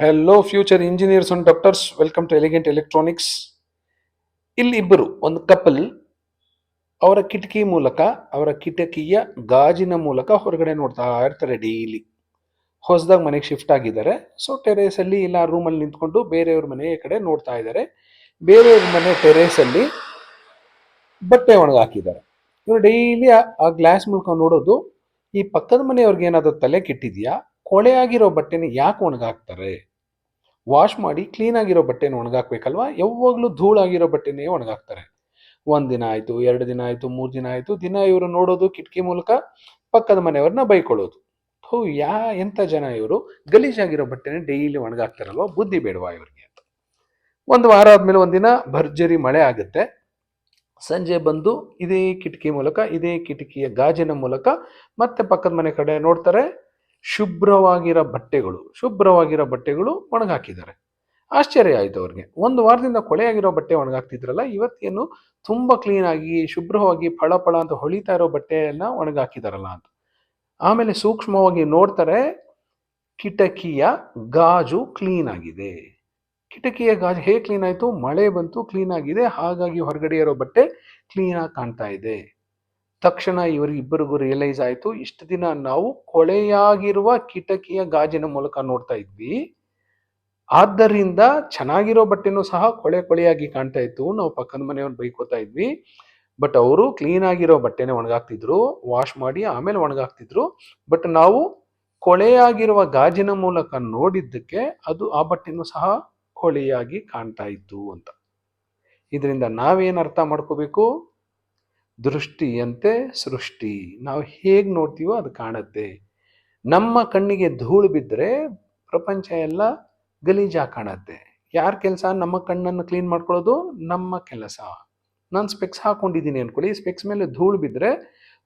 Hello future engineers and doctors welcome to elegant electronics ಇಲ್ಲಿ ಇಬ್ಬರು, ಒಂದು ಕಪಲ್, ಅವರ ಕಿಟಕಿ ಮೂಲಕ, ಅವರ ಕಿಟಕಿಯ ಗಾಜಿನ ಮೂಲಕ ಹೊರಗಡೆ ನೋಡ್ತಾ ಇರ್ತಾರೆ ಡೈಲಿ ಹೊಸದಾಗಿ ಮನೆಗೆ ಶಿಫ್ಟ್ ಆಗಿದ್ದಾರೆ. ಸೊ ಟೆರೇಸಲ್ಲಿ ಇಲ್ಲ ರೂಮ್ ಅಲ್ಲಿ ನಿಂತ್ಕೊಂಡು ಬೇರೆಯವ್ರ ಮನೆ ಕಡೆ ನೋಡ್ತಾ ಇದ್ದಾರೆ. ಬೇರೆಯವ್ರ ಮನೆ ಟೆರೇಸಲ್ಲಿ ಬಟ್ಟೆ ಒಣಗಾಕಿದ್ದಾರೆ ಇವರು ಡೈಲಿ ಆ ಗ್ಲಾಸ್ ಮೂಲಕ ನೋಡೋದು, ಈ ಪಕ್ಕದ ಮನೆಯವ್ರಿಗೆ ಏನಾದರೂ ತಲೆ ಕೆಟ್ಟಿದೆಯಾ? ಕೊಳೆ ಆಗಿರೋ ಬಟ್ಟೆನ ಯಾಕೆ ಒಣಗಾಕ್ತಾರೆ ವಾಶ್ ಮಾಡಿ ಕ್ಲೀನ್ ಆಗಿರೋ ಬಟ್ಟೆನ ಒಣಗಾಕ್ಬೇಕಲ್ವಾ? ಯಾವಾಗಲೂ ಧೂಳಾಗಿರೋ ಬಟ್ಟೆನೇ ಒಣಗಾಕ್ತಾರೆ. ಒಂದು ದಿನ ಆಯಿತು, ಎರಡು ದಿನ ಆಯಿತು, ಮೂರು ದಿನ ಆಯಿತು, ದಿನ ಇವರು ನೋಡೋದು ಕಿಟಕಿ ಮೂಲಕ ಪಕ್ಕದ ಮನೆಯವ್ರನ್ನ ಬೈಕೊಳ್ಳೋದು. ಹೋ ಯಾ ಎಂಥ ಜನ ಇವರು? ಗಲೀಜಾಗಿರೋ ಬಟ್ಟೆನೇ ಡೈಲಿ ಒಣಗಾಕ್ತಾರಲ್ವಾ? ಬುದ್ಧಿ ಬೇಡವಾ ಇವ್ರಿಗೆ? ಅಂತ ಒಂದು ವಾರ ಆದಮೇಲೆ ಒಂದಿನ ಭರ್ಜರಿ ಮಳೆ ಆಗುತ್ತೆ. ಸಂಜೆ ಬಂದು ಇದೇ ಕಿಟಕಿ ಮೂಲಕ, ಇದೇ ಕಿಟಕಿಯ ಗಾಜಿನ ಮೂಲಕ ಮತ್ತೆ ಪಕ್ಕದ ಮನೆ ಕಡೆ ನೋಡ್ತಾರೆ. ಶುಭ್ರವಾಗಿರೋ ಬಟ್ಟೆಗಳು ಶುಭ್ರವಾಗಿರೋ ಬಟ್ಟೆಗಳು ಒಣಗಾಕಿದ್ದಾರೆ. ಆಶ್ಚರ್ಯ ಆಯಿತು ಅವ್ರಿಗೆ. ಒಂದು ವಾರದಿಂದ ಕೊಳೆಯಾಗಿರೋ ಬಟ್ಟೆ ಒಣಗಾಕ್ತಿದ್ರಲ್ಲ, ಇವತ್ತೇನು ತುಂಬ ಕ್ಲೀನ್ ಆಗಿ, ಶುಭ್ರವಾಗಿ ಫಳ ಫಳ ಅಂತ ಹೊಳಿತಾ ಇರೋ ಬಟ್ಟೆಯನ್ನ ಒಣಗಾಕಿದಾರಲ್ಲ ಅಂತ. ಆಮೇಲೆ ಸೂಕ್ಷ್ಮವಾಗಿ ನೋಡ್ತಾರೆ, ಕಿಟಕಿಯ ಗಾಜು ಕ್ಲೀನ್ ಆಗಿದೆ. ಕಿಟಕಿಯ ಗಾಜು ಹೇಗೆ ಕ್ಲೀನ್ ಆಯಿತು? ಮಳೆ ಬಂತು ಕ್ಲೀನ್ ಆಗಿದೆ. ಹಾಗಾಗಿ ಹೊರಗಡೆ ಇರೋ ಬಟ್ಟೆ ಕ್ಲೀನ್ ಆಗಿ ಕಾಣ್ತಾ ಇದೆ. ತಕ್ಷಣ ಇವರಿಬ್ಬರಿಗೂ ರಿಯಲೈಸ್ ಆಯಿತು, ಇಷ್ಟು ದಿನ ನಾವು ಕೊಳೆಯಾಗಿರುವ ಕಿಟಕಿಯ ಗಾಜಿನ ಮೂಲಕ ನೋಡ್ತಾ ಇದ್ವಿ. ಆದ್ದರಿಂದ ಚೆನ್ನಾಗಿರೋ ಬಟ್ಟೆನೂ ಸಹ ಕೊಳೆ ಕೊಳೆಯಾಗಿ ಕಾಣ್ತಾ ಇತ್ತು. ನಾವು ಪಕ್ಕದ ಮನೆಯವ್ರು ಬೈಕೋತಾ ಇದ್ವಿ. ಬಟ್ ಅವರು ಕ್ಲೀನ್ ಆಗಿರೋ ಬಟ್ಟೆನೆ ಒಣಗಾಕ್ತಿದ್ರು ವಾಶ್ ಮಾಡಿ ಆಮೇಲೆ ಒಣಗಾಕ್ತಿದ್ರು. ಬಟ್ ನಾವು ಕೊಳೆಯಾಗಿರುವ ಗಾಜಿನ ಮೂಲಕ ನೋಡಿದ್ದಕ್ಕೆ ಅದು ಆ ಬಟ್ಟೆನೂ ಸಹ ಕೊಳೆಯಾಗಿ ಕಾಣ್ತಾ ಇತ್ತು ಅಂತ. ಇದರಿಂದ ನಾವೇನ್ ಅರ್ಥ ಮಾಡ್ಕೋಬೇಕು? ದೃಷ್ಟಿಯಂತೆ ಸೃಷ್ಟಿ. ನಾವು ಹೇಗೆ ನೋಡ್ತೀವೋ ಅದು ಕಾಣುತ್ತೆ. ನಮ್ಮ ಕಣ್ಣಿಗೆ ಧೂಳು ಬಿದ್ದರೆ ಪ್ರಪಂಚ ಎಲ್ಲ ಗಲೀಜಾಗಿ ಕಾಣುತ್ತೆ. ಯಾರ ಕೆಲಸ? ನಮ್ಮ ಕಣ್ಣನ್ನು ಕ್ಲೀನ್ ಮಾಡ್ಕೊಳ್ಳೋದು ನಮ್ಮ ಕೆಲಸ. ನಾನು ಸ್ಪೆಕ್ಸ್ ಹಾಕೊಂಡಿದ್ದೀನಿ ಅನ್ಕೊಳ್ಳಿ. ಸ್ಪೆಕ್ಸ್ ಮೇಲೆ ಧೂಳು ಬಿದ್ದರೆ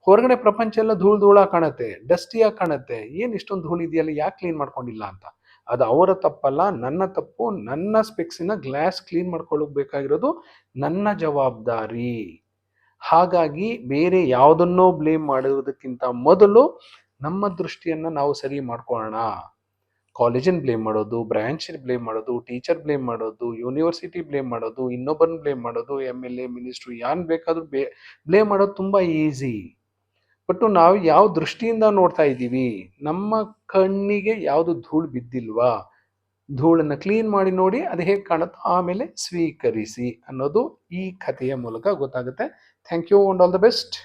ಹೊರಗಡೆ ಪ್ರಪಂಚ ಎಲ್ಲ ಧೂಳು ಧೂಳಾಗಿ ಕಾಣುತ್ತೆ ಡಸ್ಟಿಯಾಗಿ ಕಾಣುತ್ತೆ. ಏನು ಇಷ್ಟೊಂದು ಧೂಳು ಇದೆಯಲ್ಲ, ಯಾಕೆ ಕ್ಲೀನ್ ಮಾಡ್ಕೊಂಡಿಲ್ಲ ಅಂತ? ಅದು ಅವರ ತಪ್ಪಲ್ಲ, ನನ್ನ ತಪ್ಪು. ನನ್ನ ಸ್ಪೆಕ್ಸಿನ ಗ್ಲಾಸ್ ಕ್ಲೀನ್ ಮಾಡ್ಕೊಳ್ಳಬೇಕಾಗಿರೋದು ನನ್ನ ಜವಾಬ್ದಾರಿ. ಹಾಗಾಗಿ ಬೇರೆ ಯಾವುದನ್ನೋ ಬ್ಲೇಮ್ ಮಾಡುವುದಕ್ಕಿಂತ ಮೊದಲು ನಮ್ಮ ದೃಷ್ಟಿಯನ್ನ ನಾವು ಸರಿ ಮಾಡ್ಕೊಳ್ಳೋಣ. ಕಾಲೇಜನ್ ಬ್ಲೇಮ್ ಮಾಡೋದು ಬ್ರಾಂಚ್ ಬ್ಲೇಮ್ ಮಾಡೋದು ಟೀಚರ್ ಬ್ಲೇಮ್ ಮಾಡೋದು ಯೂನಿವರ್ಸಿಟಿ ಬ್ಲೇಮ್ ಮಾಡೋದು, ಇನ್ನೊಬ್ಬರನ್ನ ಬ್ಲೇಮ್ ಮಾಡೋದು ಎಂ ಎಲ್ ಎ ಮಿನಿಸ್ಟ್ರು ಯಾನ್ ಬೇಕಾದ್ರೂ ಬೇ ಬ್ಲೇಮ್ ಮಾಡೋದು ತುಂಬಾ ಈಸಿ ಬಟ್ ನಾವು ಯಾವ ದೃಷ್ಟಿಯಿಂದ ನೋಡ್ತಾ ಇದ್ದೀವಿ? ನಮ್ಮ ಕಣ್ಣಿಗೆ ಯಾವುದು ಧೂಳು ಬಿದ್ದಿಲ್ವಾ? ಧೂಳನ್ನು ಕ್ಲೀನ್ ಮಾಡಿ ನೋಡಿ ಅದು ಹೇಗೆ ಕಾಣುತ್ತೆ ಆಮೇಲೆ ಸ್ವೀಕರಿಸಿ ಅನ್ನೋದು ಈ ಕಥೆಯ ಮೂಲಕ ಗೊತ್ತಾಗುತ್ತೆ. Thank you and all the best